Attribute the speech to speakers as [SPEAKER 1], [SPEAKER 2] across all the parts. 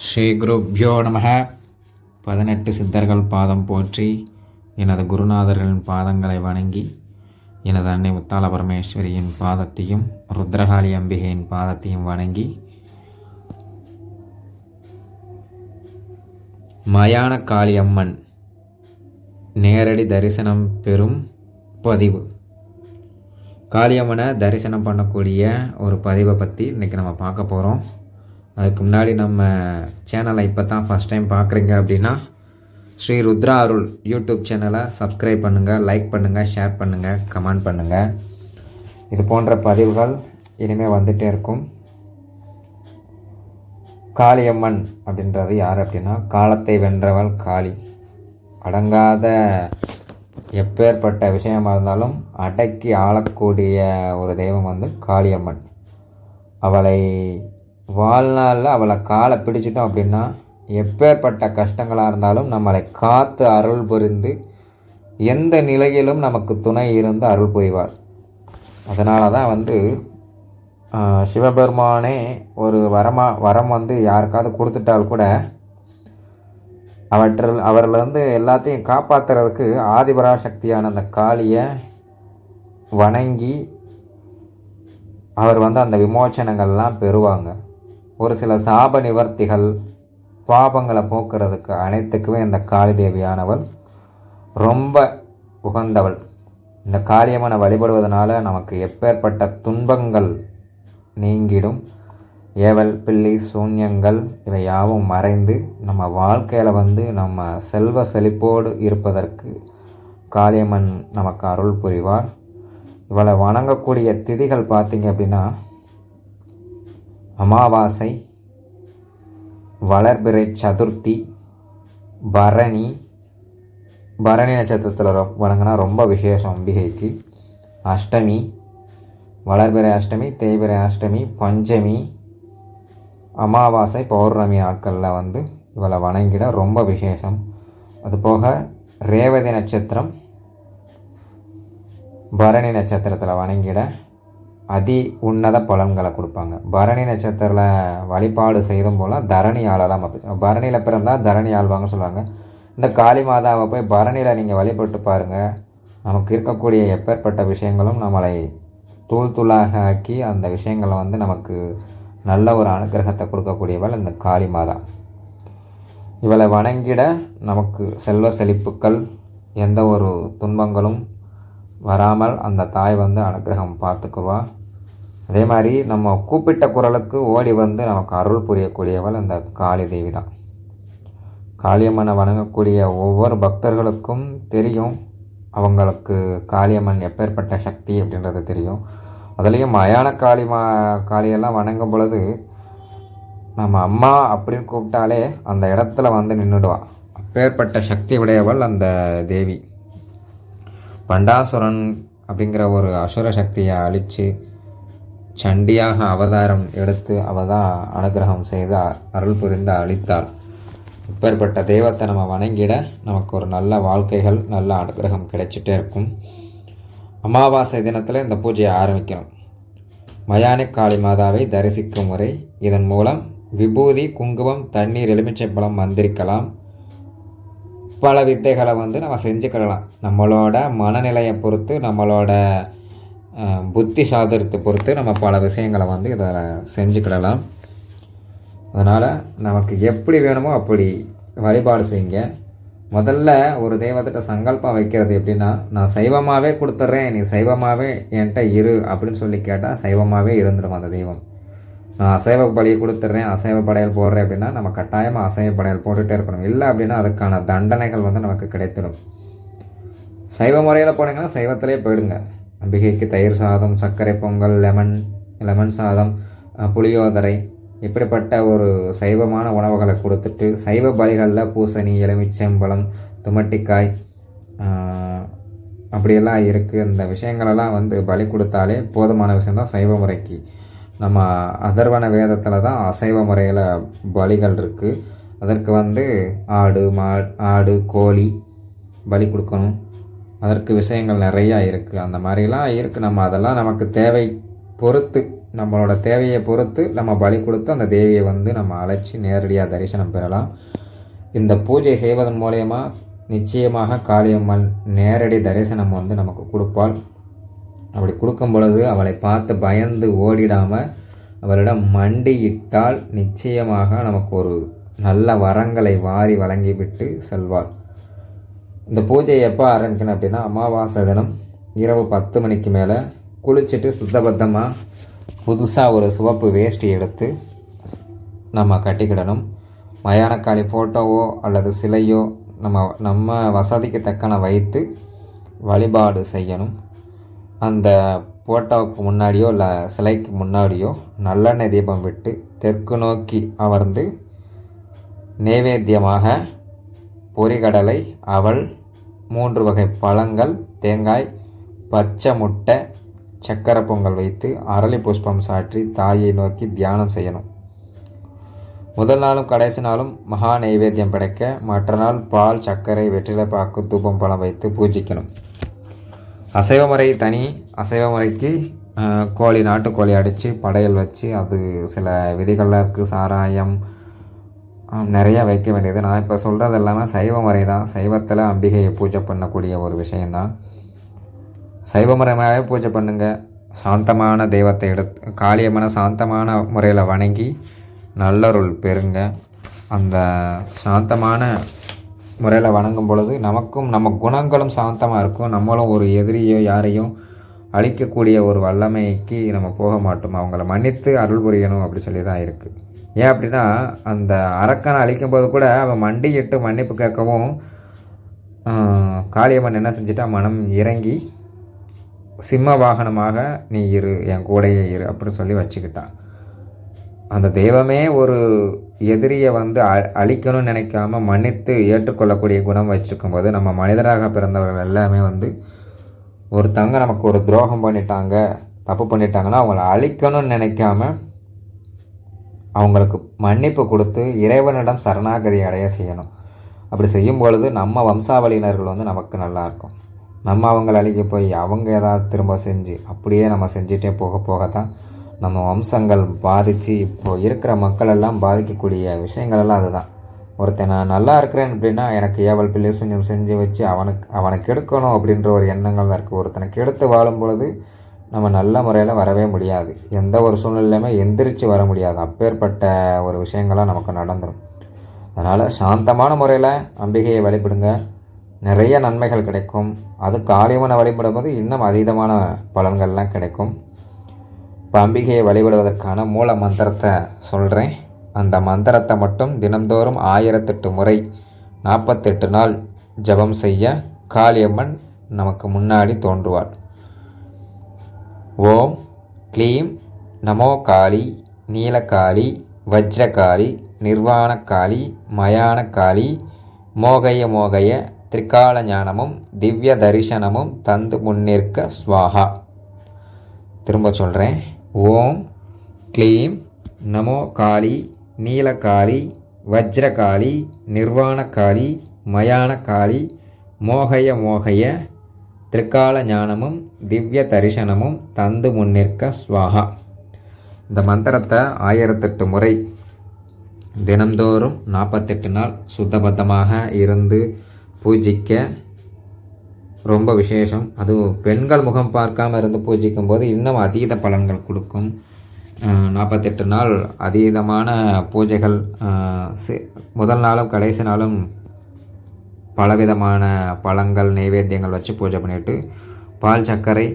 [SPEAKER 1] ஸ்ரீ குருப்யோ நம பதினெட்டு சித்தர்கள் பாதம் போற்றி எனது குருநாதர்களின் பாதங்களை வணங்கி எனது அன்னை முத்தால பரமேஸ்வரியின் பாதத்தையும் ருத்ரகாளி அம்பிகையின் பாதத்தையும் வணங்கி மயான காளியம்மன் நேரடி தரிசனம் பெறும் பதிவு. காளியம்மனை தரிசனம் பண்ணக்கூடிய ஒரு பதிவை பற்றி இன்றைக்கி நம்ம பார்க்க போகிறோம் அதுக்கு முன்னாடி நம்ம சேனலை இப்போ தான் ஃபஸ்ட் டைம் பார்க்குறீங்க அப்படின்னா ஸ்ரீ ருத்ரா அருள் யூடியூப் சேனலை சப்ஸ்கிரைப் பண்ணுங்கள் லைக் பண்ணுங்கள் ஷேர் பண்ணுங்கள் கமெண்ட் பண்ணுங்கள் இது போன்ற பதிவுகள் இனிமேல் வந்துகிட்டே இருக்கும். காளியம்மன் அப்படின்றது யார் அப்படின்னா காலத்தை வென்றவள் காளி. அடங்காத எப்பேற்பட்ட விஷயமாக இருந்தாலும் அடக்கி ஆளக்கூடிய ஒரு தெய்வம் வந்து காளியம்மன். அவளை வாழ்நாளில் அவளை காலை பிடிச்சிட்டோம் அப்படின்னா எப்பேற்பட்ட கஷ்டங்களாக இருந்தாலும் நம்மளை காத்து அருள் புரிந்து எந்த நிலையிலும் நமக்கு துணை இருந்து அருள் புரிவார். அதனால தான் வந்து சிவபெருமானே ஒரு வரமா வரம் வந்து யாருக்காவது கொடுத்துட்டால் கூட அவற்றில் அவர்லேருந்து எல்லாத்தையும் காப்பாற்றுறதுக்கு ஆதிபராசக்தியான அந்த காளியை வணங்கி அவர் வந்து அந்த விமோச்சனங்கள்லாம் பெறுவாங்க. ஒரு சில சாப நிவர்த்திகள் பாபங்களை போக்குறதுக்கு அனைத்துக்குமே இந்த காளி தேவியானவள் ரொம்ப உகந்தவள். இந்த காளியம்மனை வழிபடுவதனால நமக்கு எப்பேற்பட்ட துன்பங்கள் நீங்கிடும். ஏவல் பிள்ளி சூன்யங்கள் இவை யாவும் மறைந்து நம்ம வாழ்க்கையில் வந்து நம்ம செல்வ செழிப்போடு இருப்பதற்கு காளியம்மன் நமக்கு அருள் புரிவார். இவளை வணங்கக்கூடிய திதிகள் பார்த்திங்க அப்படின்னா அமாவாசை வளர்பிறை சதுர்த்தி பரணி. பரணி நட்சத்திரத்தில் ரொ- வணங்கினா ரொம்ப விசேஷம் அம்பிகைக்கு. அஷ்டமி வளர்பிறை அஷ்டமி தேய்பிறை அஷ்டமி பஞ்சமி. அமாவாசை பௌர்ணமி நாட்களில் வந்து இவளை வணங்கிட ரொம்ப விசேஷம். அதுபோக ரேவதி நட்சத்திரம் பரணி நட்சத்திரத்தில் வணங்கிட அதி உன்னத பலன்களை கொடுப்பாங்க. பரணி நட்சத்திரத்தில் வழிபாடு செய்தும் போல தரணி ஆளலாம் அப்படி பரணியில் பிறந்தால் தரணி ஆள்வாங்க சொல்லுவாங்க. இந்த காளி மாதாவை போய் பரணியில் நீங்கள் வழிபட்டு பாருங்கள் நமக்கு இருக்கக்கூடிய எப்பேற்பட்ட விஷயங்களும் நம்மளை தூள் தூளாக ஆக்கி அந்த விஷயங்களை வந்து நமக்கு நல்ல ஒரு அனுகிரகத்தை கொடுக்கக்கூடியவள் இந்த காளி மாதா. இவளை வணங்கிட நமக்கு செல்வ செழிப்புக்கள் எந்த ஒரு துன்பங்களும் வராமல் அந்த தாய் வந்து அனுகிரகம் பார்த்துக்குவா. அதே மாதிரி நம்ம கூப்பிட்ட குரலுக்கு ஓடி வந்து நமக்கு அருள் புரியக்கூடியவள் அந்த காளி தேவி தான். காளியம்மனை வணங்கக்கூடிய ஒவ்வொரு பக்தர்களுக்கும் தெரியும் அவங்களுக்கு காளியம்மன் எப்பேற்பட்ட சக்தி அப்படின்றது தெரியும். அதுலேயும் மயான காளி மா காளியெல்லாம் வணங்கும் பொழுது நம்ம அம்மா அப்படின்னு கூப்பிட்டாலே அந்த இடத்துல வந்து நின்றுடுவான் அப்பேற்பட்ட சக்தி உடையவள் அந்த தேவி. பண்டாசுரன் அப்படிங்கிற ஒரு அசுர சக்தியை அழித்து சண்டியாக அவதாரம் எடுத்து அவதான் அனுகிரகம் செய்து அருள் புரிந்து அளித்தாள் இப்பேற்பட்ட தெய்வத்தை நம்ம வணங்கிட நமக்கு ஒரு நல்ல வாழ்க்கைகள் நல்ல அனுகிரகம் கிடைச்சிட்டே இருக்கும். அமாவாசை தினத்தில் இந்த பூஜையை ஆரம்பிக்கணும். மயானி காளி மாதாவை தரிசிக்கும் முறை. இதன் மூலம் விபூதி குங்குமம் தண்ணீர் எலுமிச்சைப்பழம் மந்திரிக்கலாம் பல வித்தைகளை வந்து நம்ம செஞ்சுக்கிடலாம். நம்மளோட மனநிலையை பொறுத்து நம்மளோட புத்தி சாதனத்தை பொறுத்து நம்ம பல விஷயங்களை வந்து இதில் செஞ்சுக்கிடலாம். அதனால் நமக்கு எப்படி வேணுமோ அப்படி வழிபாடு செய்யுங்க. முதல்ல ஒரு தெய்வத்திட்ட சங்கல்பம் வைக்கிறது எப்படின்னா நான் சைவமாகவே கொடுத்துட்றேன் நீ சைவமாகவே என்கிட்ட இரு அப்படின்னு சொல்லி கேட்டால் சைவமாகவே இருந்துடும் அந்த தெய்வம். நான் அசைவ பலியை கொடுத்துட்றேன் அசைவ படையல் போடுறேன் அப்படின்னா நம்ம கட்டாயமாக அசைவ படையல் போட்டுகிட்டே இருக்கணும். இல்லை அப்படின்னா அதுக்கான தண்டனைகள் வந்து நமக்கு கிடைத்திடும் சைவ முறையில் போனீங்கன்னா சைவத்திலே போயிடுங்க. அம்பிகைக்கு தயிர் சாதம் சர்க்கரை பொங்கல் லெமன் லெமன் சாதம் புளியோதரை இப்படிப்பட்ட ஒரு சைவமான உணவுகளை கொடுத்துட்டு சைவ பலிகளில் பூசணி எலுமிச்சம்பழம் துமட்டிக்காய் அப்படியெல்லாம் இருக்குது இந்த விஷயங்களெல்லாம் வந்து பலி கொடுத்தாலே போதுமான விஷயம்தான் சைவ முறைக்கு. நம்ம அதர்வன வேதத்தில் தான் அசைவ முறையில் பலிகள் இருக்குது அதற்கு வந்து ஆடு மா ஆடு கோழி பலி கொடுக்கணும். அதற்கு விஷயங்கள் நிறையா இருக்குது அந்த மாதிரிலாம் இருக்குது நம்ம அதெல்லாம் நமக்கு தேவை பொறுத்து நம்மளோட தேவையை பொறுத்து நம்ம பலி கொடுத்து அந்த தேவியை வந்து நம்ம அழைச்சி நேரடியாக தரிசனம் பெறலாம். இந்த பூஜை செய்வதன் மூலயமா நிச்சயமாக காளியம்மன் நேரடி தரிசனம் வந்து நமக்கு கொடுப்பாள். அப்படி கொடுக்கும் பொழுது அவளை பார்த்து பயந்து ஓடிடாமல் அவளிடம் மண்டியிட்டால் நிச்சயமாக நமக்கு ஒரு நல்ல வரங்களை வாரி வழங்கிவிட்டு செல்வாள். இந்த பூஜையை எப்போ ஆரம்பிக்கணும் அப்படின்னா அமாவாசை தினம் இரவு பத்து மணிக்கு மேலே குளிச்சுட்டு சுத்தபத்தமாக புதுசாக ஒரு சிவப்பு வேஷ்டி எடுத்து நம்ம கட்டிக்கிடணும். மயானக்காளி ஃபோட்டோவோ அல்லது சிலையோ நம்ம நம்ம வசதிக்கு தக்கன வைத்து வழிபாடு செய்யணும். அந்த ஃபோட்டோவுக்கு முன்னாடியோ இல்லை சிலைக்கு முன்னாடியோ நல்லெண்ணெய் தீபம் விட்டு தெற்கு நோக்கி அமர்ந்து நைவேத்தியமாக பொரிகடலை அவல் மூன்று வகை பழங்கள் தேங்காய் பச்சை முட்டை சக்கரை பொங்கல் வைத்து அரளி புஷ்பம் சாற்றி தாயை நோக்கி தியானம் செய்யணும். முதல் நாளும் கடைசி நாளும் மகா நைவேத்தியம் படைக்க மற்ற நாள் பால் சர்க்கரை வெற்றிலைப்பாக்கு தூபம் பழம் வைத்து பூஜிக்கணும். அசைவ முறை தனி. அசைவ முறைக்கு கோழி நாட்டுக்கோழி அடித்து படையல் வச்சு அது சில விதிகள்லாம் இருக்குது சாராயம் நிறையா வைக்க வேண்டியது. நான் இப்போ சொல்கிறது எல்லாமே சைவ முறை தான் சைவத்தில் அம்பிகையை பூஜை பண்ணக்கூடிய ஒரு விஷயந்தான் சைவ முறையாகவே பூஜை பண்ணுங்க. சாந்தமான தெய்வத்தை எடுத்து காளியம்மனை சாந்தமான முறையில் வணங்கி நல்லருள் பெறுங்க. அந்த சாந்தமான முறையில் வணங்கும் பொழுது நமக்கும் நம்ம குணங்களும் சாந்தமாக இருக்கும். நம்மளும் ஒரு எதிரியோ யாரையும் அழிக்கக்கூடிய ஒரு வல்லமைக்கு நம்ம போக மாட்டோம். அவங்கள மன்னித்து அருள் புரியணும் அப்படி சொல்லி தான் இருக்குது ஏன் அப்படின்னா அந்த அரக்கனை அழிக்கும்போது கூட அவன் மண்டியிட்டு மன்னிப்பு கேட்கவும் காளியம்மன் என்ன செஞ்சிட்டா மனம் இறங்கி சிம்ம வாகனமாக நீ இரு என் கூடையே இரு அப்படின்னு சொல்லி வச்சுக்கிட்டான் அந்த தெய்வமே ஒரு எதிரியை வந்து அ அழிக்கணும்னு நினைக்காம மன்னித்து ஏற்றுக்கொள்ளக்கூடிய குணம் வச்சுருக்கும்போது நம்ம மனிதராக பிறந்தவர்கள் எல்லாமே வந்து ஒருத்தவங்க நமக்கு ஒரு துரோகம் பண்ணிட்டாங்க தப்பு பண்ணிட்டாங்கன்னா அவங்கள அழிக்கணும்னு நினைக்காம அவங்களுக்கு மன்னிப்பு கொடுத்து இறைவனிடம் சரணாகதி அடைய செய்யணும். அப்படி செய்யும் பொழுது நம்ம வம்சாவளியினர்கள் வந்து நமக்கு நல்லாயிருக்கும் நம்ம அவங்கள அழிக்க போய் அவங்க ஏதாவது திரும்ப செஞ்சு அப்படியே நம்ம செஞ்சுட்டே போக போக தான் நம்ம வம்சங்கள் பாதித்து இப்போ இருக்கிற மக்கள் எல்லாம் பாதிக்கக்கூடிய விஷயங்களெல்லாம் அதுதான். ஒருத்தன் நான் நல்லா இருக்கிறேன் அப்படின்னா எனக்கு ஏவல் பிள்ளை கொஞ்சம் செஞ்சு வச்சு அவனுக்கு அவனை கெடுக்கணும் அப்படின்ற ஒரு எண்ணங்கள் தான் இருக்குது ஒருத்தனை கெடுத்து வாழும் பொழுது நம்ம நல்ல முறையில் வரவே முடியாது. எந்த ஒரு சூழ்நிலையுமே எந்திரிச்சு வர முடியாது. அப்பேற்பட்ட ஒரு விஷயங்கள்லாம் நமக்கு நடந்துடும் அதனால் சாந்தமான முறையில் அம்பிகையை வழிபடுங்க. நிறைய நன்மைகள் கிடைக்கும். அது காளியம்மனை வழிபடும்போது இன்னும் அதீதமான பலன்கள்லாம் கிடைக்கும். இப்போ அம்பிகையை வழிபடுவதற்கான மூல மந்திரத்தை சொல்கிறேன் அந்த மந்திரத்தை மட்டும் தினந்தோறும் ஆயிரத்தெட்டு முறை நாற்பத்தெட்டு நாள் ஜெபம் செய்ய காளியம்மன் நமக்கு முன்னாடி தோன்றுவாள் ஓம் க்ளீம் நமோ காளி நீலகாளி வஜ்ரகாளி நிர்வாணக்காளி மயானக்காளி மோகய மோகய திரிகால ஞானமும் திவ்ய தரிசனமும் தந்து முன்னிற்க ஸ்வாகா திரும்ப சொல்கிறேன் ஓம் க்ளீம் நமோ காளி நீலகாளி வஜ்ரகாளி நிர்வாணக்காளி மயானக்காளி மோகய மோகய திரிகால ஞானமும் திவ்ய தரிசனமும் தந்து முன்னிற்க ஸ்வாகா இந்த மந்திரத்தை ஆயிரத்தெட்டு முறை தினந்தோறும் நாற்பத்தெட்டு நாள் சுத்தபத்தமாக இருந்து பூஜிக்க ரொம்ப விசேஷம். அது பெண்கள் முகம் பார்க்காம இருந்து பூஜிக்கும் போது இன்னும் அதீத பலன்கள் கொடுக்கும். நாற்பத்தெட்டு நாள் அதீதமான பூஜைகள் முதல் நாளும் கடைசி நாளும் பலவிதமான பழங்கள் நைவேத்தியங்கள் வச்சு பூஜை பண்ணிவிட்டு பால் சர்க்கரை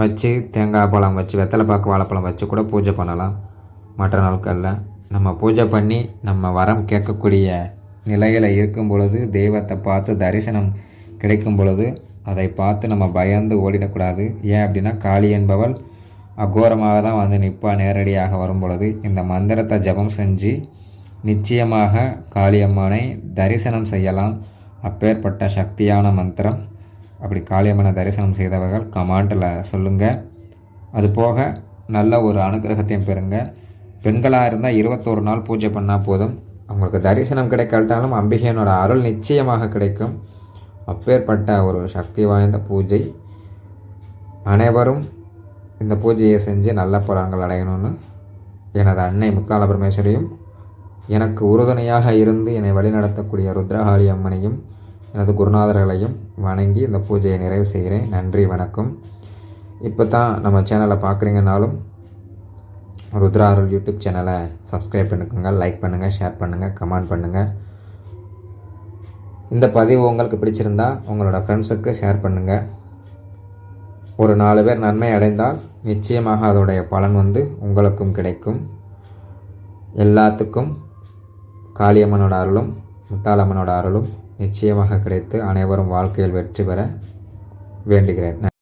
[SPEAKER 1] வச்சு தேங்காய் பழம் வச்சு வெத்தலை பாக்கு வாழைப்பழம் வச்சு கூட பூஜை பண்ணலாம். மற்ற நாட்களில் நம்ம பூஜை பண்ணி நம்ம வரம் கேட்கக்கூடிய நிலையில் இருக்கும் பொழுது தெய்வத்தை பார்த்து தரிசனம் கிடைக்கும் பொழுது அதை பார்த்து நம்ம பயந்து ஓடிடக்கூடாது. ஏன் அப்படின்னா காளி என்பவள் அகோரமாக தான் வந்து நிற்பா நேரடியாக வரும் பொழுது இந்த மந்திரத்தை ஜெபம் செஞ்சு நிச்சயமாக காளியம்மனை தரிசனம் செய்யலாம். அப்பேற்பட்ட சக்தியான மந்திரம். அப்படி காளியம்மனை தரிசனம் செய்தவர்கள் கமாண்டில் சொல்லுங்கள் அது போக நல்ல ஒரு அனுகிரகத்தையும் பெறுங்க. பெண்களாக இருந்தால் இருபத்தோரு நாள் பூஜை பண்ணால் போதும். அவங்களுக்கு தரிசனம் கிடைக்காட்டாலும் அம்பிகையனோட அருள் நிச்சயமாக கிடைக்கும். அப்பேற்பட்ட ஒரு சக்தி வாய்ந்த பூஜை. அனைவரும் இந்த பூஜையை செஞ்சு நல்ல பலன்கள் அடையணும்னு எனது அன்னை முத்தாள பரமேஸ்வரியும் எனக்கு உறுதுணையாக இருந்து என்னை வழிநடத்தக்கூடிய ருத்ரகாளி அம்மனையும் எனது குருநாதர்களையும் வணங்கி இந்த பூஜையை நிறைவு செய்கிறேன். நன்றி வணக்கம். இப்போ தான் நம்ம சேனலை பார்க்குறீங்கனாலும் ருத்ரா அருள் யூடியூப் சேனலை சப்ஸ்கிரைப் பண்ணிக்கோங்க லைக் பண்ணுங்கள் ஷேர் பண்ணுங்கள் கமெண்ட் பண்ணுங்கள் இந்த பதிவு உங்களுக்கு பிடிச்சிருந்தா உங்களோட ஃப்ரெண்ட்ஸுக்கு ஷேர் பண்ணுங்கள் ஒரு நாலு பேர் நன்மை அடைந்தால் நிச்சயமாக அதோடைய பலன் வந்து உங்களுக்கும் கிடைக்கும். எல்லாத்துக்கும் காளியம்மனோட அருளும் முத்தாளம்மனோட அருளும் நிச்சயமாக கிடைத்து அனைவரும் வாழ்க்கையில் வெற்றி பெற வேண்டுகிறேன்.